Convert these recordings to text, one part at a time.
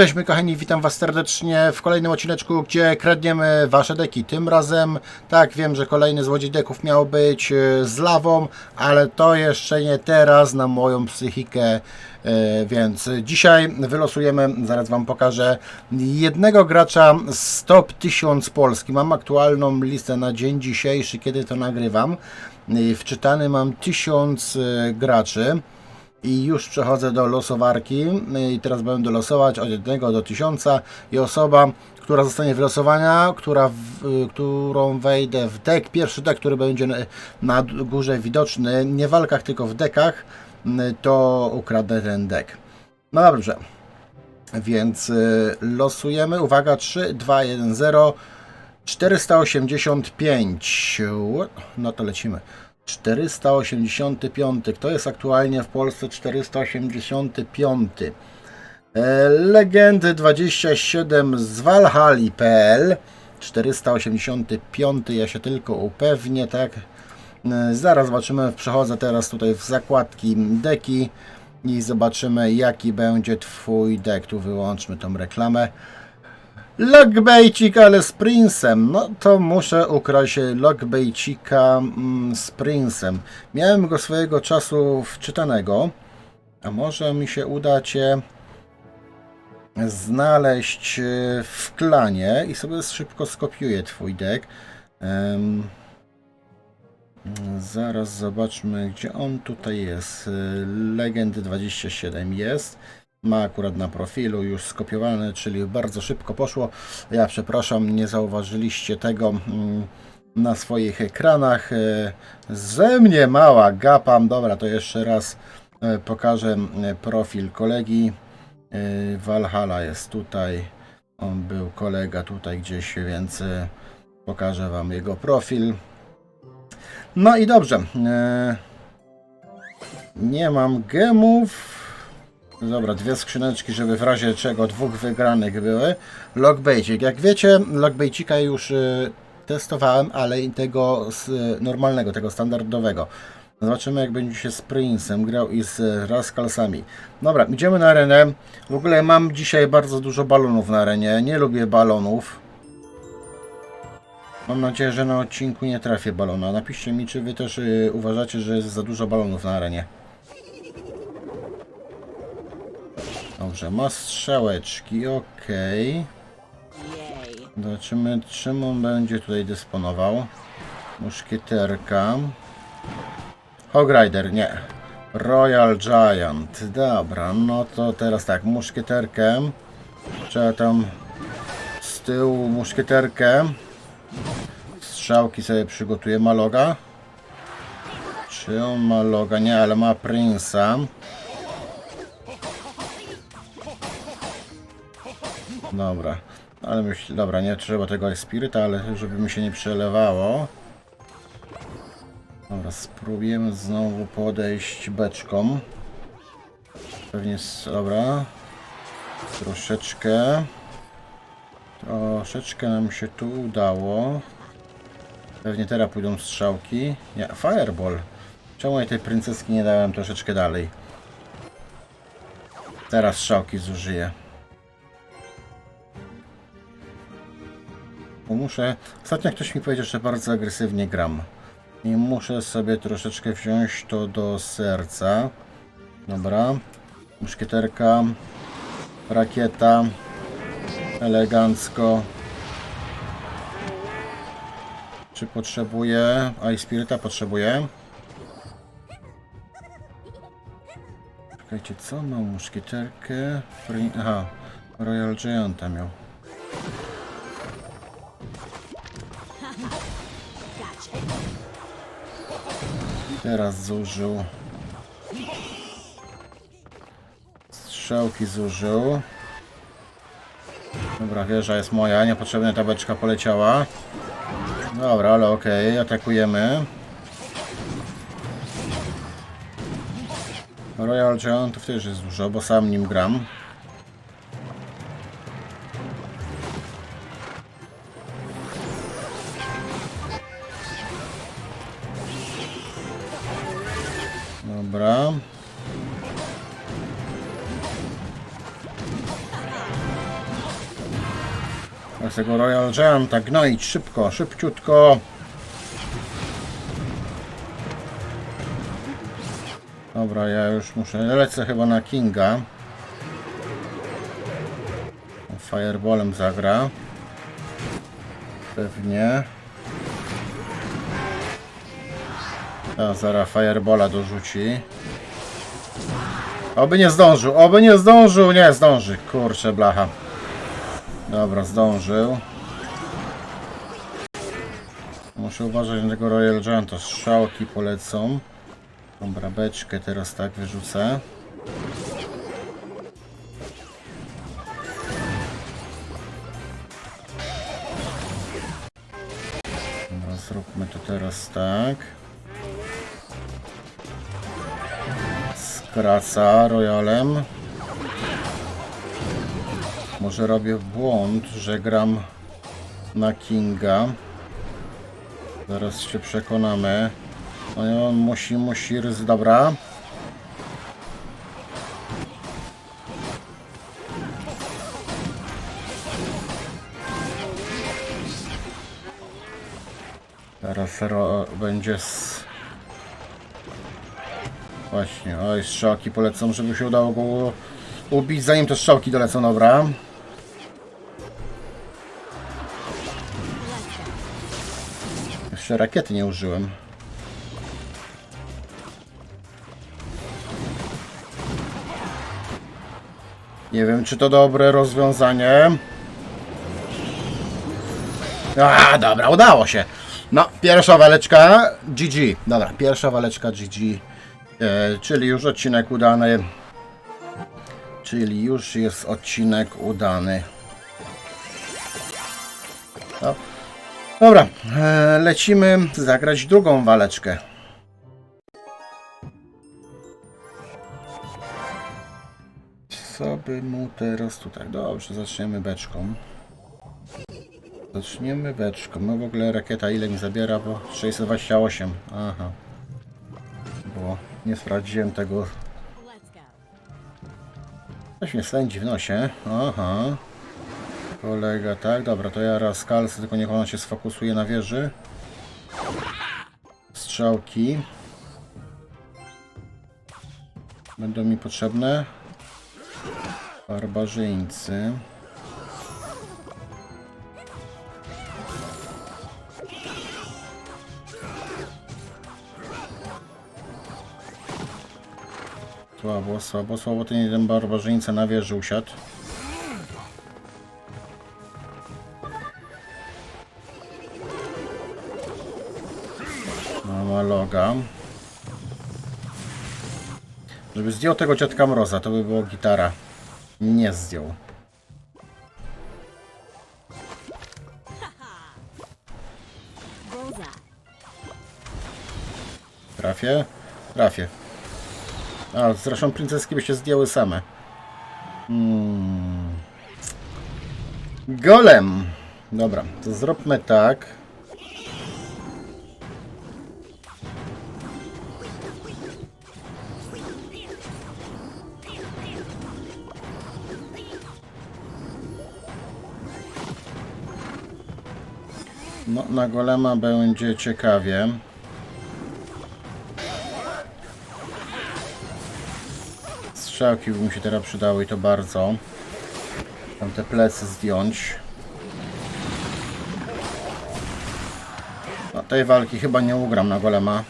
Cześć my kochani, witam was serdecznie w kolejnym odcineczku, gdzie kradniemy wasze deki. Tym razem, tak wiem, że kolejny złodziej deków miał być e, z lawą, ale to jeszcze nie teraz na moją psychikę, e, więc dzisiaj wylosujemy, zaraz wam pokażę, jednego gracza z top 1000 Polski. Mam aktualną listę na dzień dzisiejszy, kiedy to nagrywam. I Wczytany mam 1000 e, graczy. I już przechodzę do losowarki. I teraz będę losować od 1 do 1000 i osoba, która zostanie wylosowana, która w, y, którą wejdę w dek, pierwszy dek, który będzie na- górze widoczny, nie w walkach, tylko w dekach, y, to ukradnę ten dek. No dobrze, więc y, losujemy, uwaga, 3, 2, 1, 0, 485, no to lecimy. 485. Kto jest aktualnie w Polsce 485? E, Legendy 27 z Valhalla.pl 485. Ja się tylko upewnię, tak? E, Zaraz zobaczymy. Przechodzę teraz tutaj w zakładki deki i zobaczymy jaki będzie Twój dek. Tu wyłączmy tą reklamę. Logbejcik, ale z Princem. No to muszę ukraść Logbejcika mm, z Princem. Miałem go swojego czasu wczytanego. A może mi się uda Cię znaleźć e, w klanie i sobie szybko skopiuję Twój deck. Em, zaraz zobaczmy, gdzie on tutaj jest. E, Legend 27 jest ma akurat na profilu już skopiowane, czyli bardzo szybko poszło. Ja przepraszam, nie zauważyliście tego mm, na swoich ekranach. E, Ze mnie mała gapam. Dobra, to jeszcze raz e, pokażę e, profil kolegi. Valhalla jest tutaj. On był kolega tutaj gdzieś, więc pokażę Wam jego profil. No i dobrze. Nie mam gemów. Dobra, dwie skrzyneczki, żeby w razie czego dwóch wygranych były. Logbaitik. Jak wiecie, logbaitika już y, testowałem, ale tego z, y, normalnego, tego standardowego. Zobaczymy jak będzie się z Princem grał i z y, Rascalsami. Dobra, idziemy na arenę. W ogóle mam dzisiaj bardzo dużo balonów na arenie. Nie lubię balonów. Mam nadzieję, że na odcinku nie trafię balona. Napiszcie mi, czy wy też y, uważacie, że jest za dużo balonów na arenie. Dobrze, ma strzałeczki, okej. Zobaczymy, czym on będzie tutaj dysponował. Muszkieterka. Hog Rider, nie. Royal Giant. Dobra, no to teraz tak, muszkieterkę. Trzeba tam z tyłu muszkieterkę. Strzałki sobie przygotuję. Ma loga? Czy on ma loga? Nie, ale ma Prince'a. Dobra, ale myśl, dobra, nie trzeba tego spiryta, ale żeby mi się nie przelewało. Dobra, spróbujemy znowu podejść beczką. Pewnie, s- dobra. Troszeczkę. Troszeczkę nam się tu udało. Pewnie teraz pójdą strzałki. Nie, fireball. Czemu ja tej princeski nie dałem troszeczkę dalej? Teraz strzałki zużyję. Bo muszę. Ostatnio ktoś mi powiedział, że bardzo agresywnie gram. I muszę sobie troszeczkę wziąć to do serca. Dobra. Muszkieterka. Rakieta. Elegancko. Czy potrzebuję? A i spiryta potrzebuję. Czekajcie, co mam? Muszkieterkę. Aha. Royal Gianta miał. Teraz zużył. Strzałki zużył. Dobra, wieża jest moja, niepotrzebna tabeczka poleciała. Dobra, ale okej, atakujemy. Royal Giantów też jest dużo, bo sam nim gram. Z tego Royal Gianta gnoić szybko, szybciutko. Dobra, ja już muszę, lecę chyba na Kinga. Fireballem zagra. Pewnie. A, Firebola dorzuci. Oby nie zdążył, oby nie zdążył, nie zdąży. Kurczę, blacha. Dobra, zdążył. Muszę uważać na tego Royal Gianta. Strzałki polecą. Dobra, beczkę teraz tak wyrzucę. Dobra, zróbmy to teraz tak. Skraca Royalem. Może robię błąd, że gram na Kinga. Zaraz się przekonamy. No i on musi, musi, rys- dobra. Teraz ro, będzie z... Właśnie, oj, strzałki polecą, żeby się udało go ubić, zanim te strzałki dolecą, dobra. Jeszcze rakiety nie użyłem. Nie wiem, czy to dobre rozwiązanie. A, dobra, udało się. No, pierwsza waleczka GG. Dobra, pierwsza waleczka GG. E, czyli już odcinek udany. Czyli już jest odcinek udany. Dobra, e, lecimy zagrać drugą waleczkę. Co by mu teraz tutaj? Dobrze, zaczniemy beczką. Zaczniemy beczką. No w ogóle rakieta ile mi zabiera, bo 628. Aha. Bo nie sprawdziłem tego. Coś mnie slędzi w nosie. Aha. Kolega, tak, dobra, to ja raz tylko niech ona się sfokusuje na wieży. Strzałki. Będą mi potrzebne. Barbarzyńcy. Słabo, słabo, słabo ten jeden barbarzyńca na wieży usiadł. Mama loga. Żeby zdjął tego dziadka Mroza, to by było gitara. Nie zdjął. Trafię? Trafię. A, zresztą princeski by się zdjęły same. Hmm. Golem! Dobra, to zróbmy tak. No, na golema będzie ciekawie. Strzałki by mi się teraz przydały i to bardzo. Tam te plecy zdjąć. No, tej walki chyba nie ugram na golema.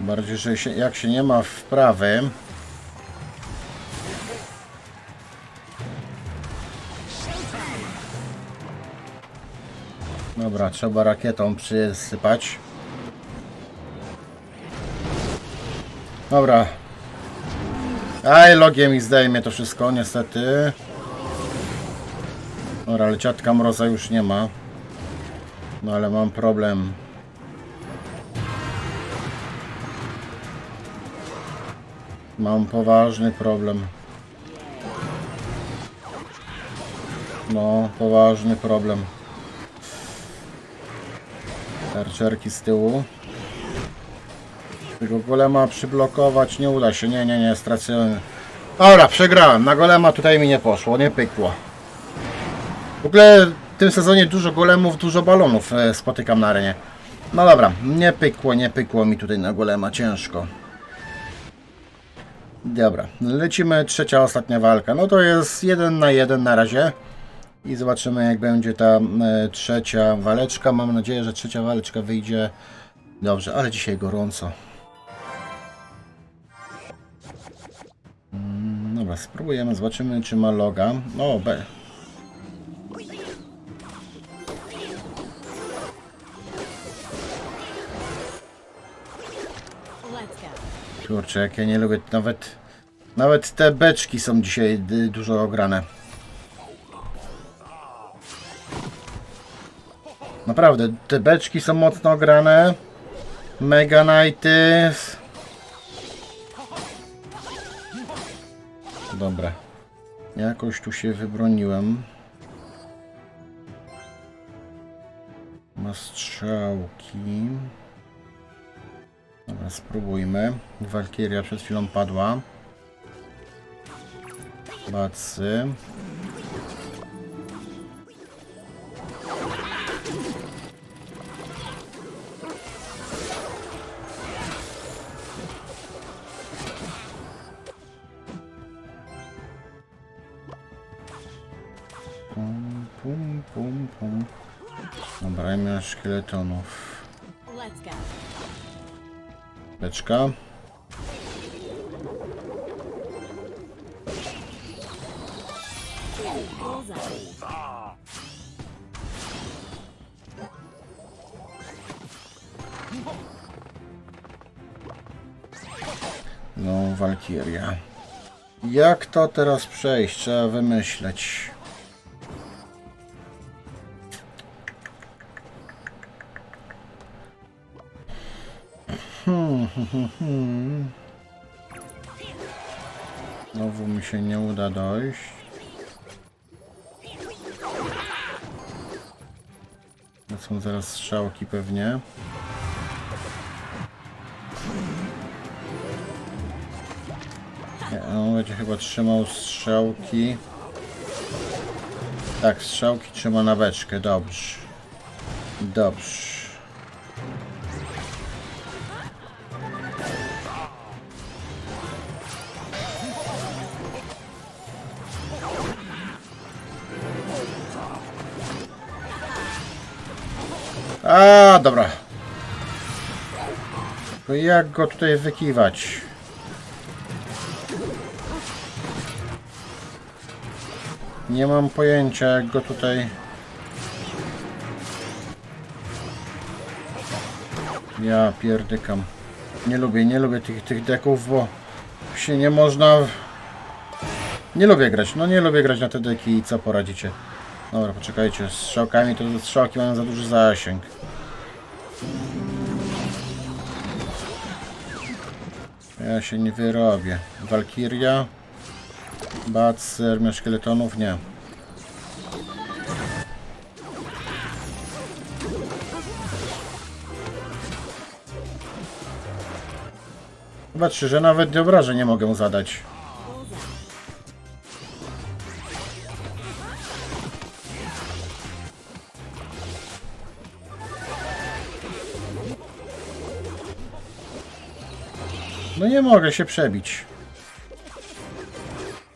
Bardziej, że się, jak się nie ma wprawy. Trzeba rakietą przysypać. Dobra. Aj, logiem mi zdejmie to wszystko, niestety. Dobra, ale ciatka mroza już nie ma. No ale mam problem. Mam poważny problem. No, poważny problem. Tarczerki z tyłu. Tego golema przyblokować nie uda się. Nie, nie, nie, straciłem. Dobra, przegrałem. Na golema tutaj mi nie poszło, nie pykło. W ogóle w tym sezonie dużo golemów, dużo balonów e, spotykam na arenie. No dobra, nie pykło, nie pykło mi tutaj na golema, ciężko. Dobra, lecimy, trzecia, ostatnia walka. No to jest jeden na jeden na razie. I zobaczymy jak będzie ta e, trzecia waleczka. Mam nadzieję, że trzecia waleczka wyjdzie dobrze, ale dzisiaj gorąco. Mm, Dobra, spróbujemy, zobaczymy czy ma loga. O, B. Kurczę, jak ja nie lubię, nawet, nawet te beczki są dzisiaj dużo ograne. Naprawdę, te beczki są mocno ograne. Mega Knighty. Dobra. Jakoś tu się wybroniłem. Ma strzałki. Dobra, spróbujmy. Walkiria przed chwilą padła. Bacy. Pum, pum, pum. Dobra, imię szkieletonów. Beczka. No, Walkiria. Jak to teraz przejść? Trzeba wymyśleć. Hmm, hmm, hmm, hmm. Znowu mi się nie uda dojść. To są zaraz strzałki pewnie. Nie, on będzie chyba trzymał strzałki. Tak, strzałki trzyma na beczkę, dobrze. Dobrze. A, dobra. To jak go tutaj wykiwać? Nie mam pojęcia jak go tutaj... Ja pierdykam. Nie lubię, nie lubię tych, tych deków, bo się nie można... Nie lubię grać, no nie lubię grać na te deki i co poradzicie. Dobra, poczekajcie, z strzałkami to strzałki mają za duży zasięg. Ja się nie wyrobię. Walkiria. Bac, armia szkieletonów, nie. Zobaczcie, że nawet obrażeń nie mogę zadać. No nie mogę się przebić.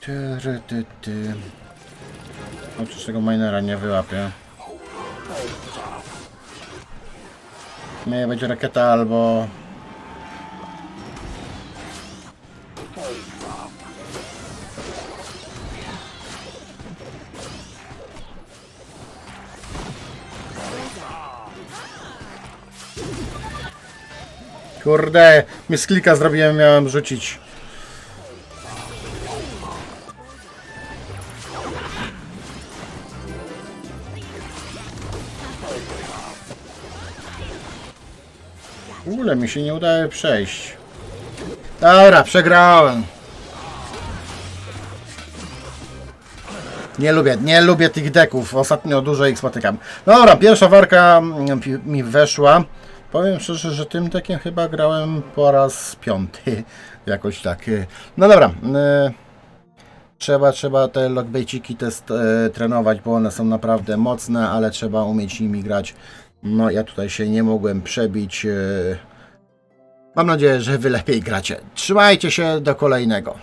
Ty, ty, ty. Przecież tego minera nie wyłapię. Nie będzie rakieta albo... Kurde, mi z klika zrobiłem, miałem rzucić. W ogóle mi się nie udaje przejść. Dobra, przegrałem. Nie lubię, nie lubię tych deków. Ostatnio dużo ich spotykam. Dobra, pierwsza warka mi weszła. Powiem szczerze, że tym dekiem chyba grałem po raz piąty. Jakoś tak. No dobra. y, Trzeba, trzeba te lockbaitiki test, e, trenować, bo one są naprawdę mocne, ale trzeba umieć nimi grać. No ja tutaj się nie mogłem przebić. E, mam nadzieję, że wy lepiej gracie. Trzymajcie się do kolejnego.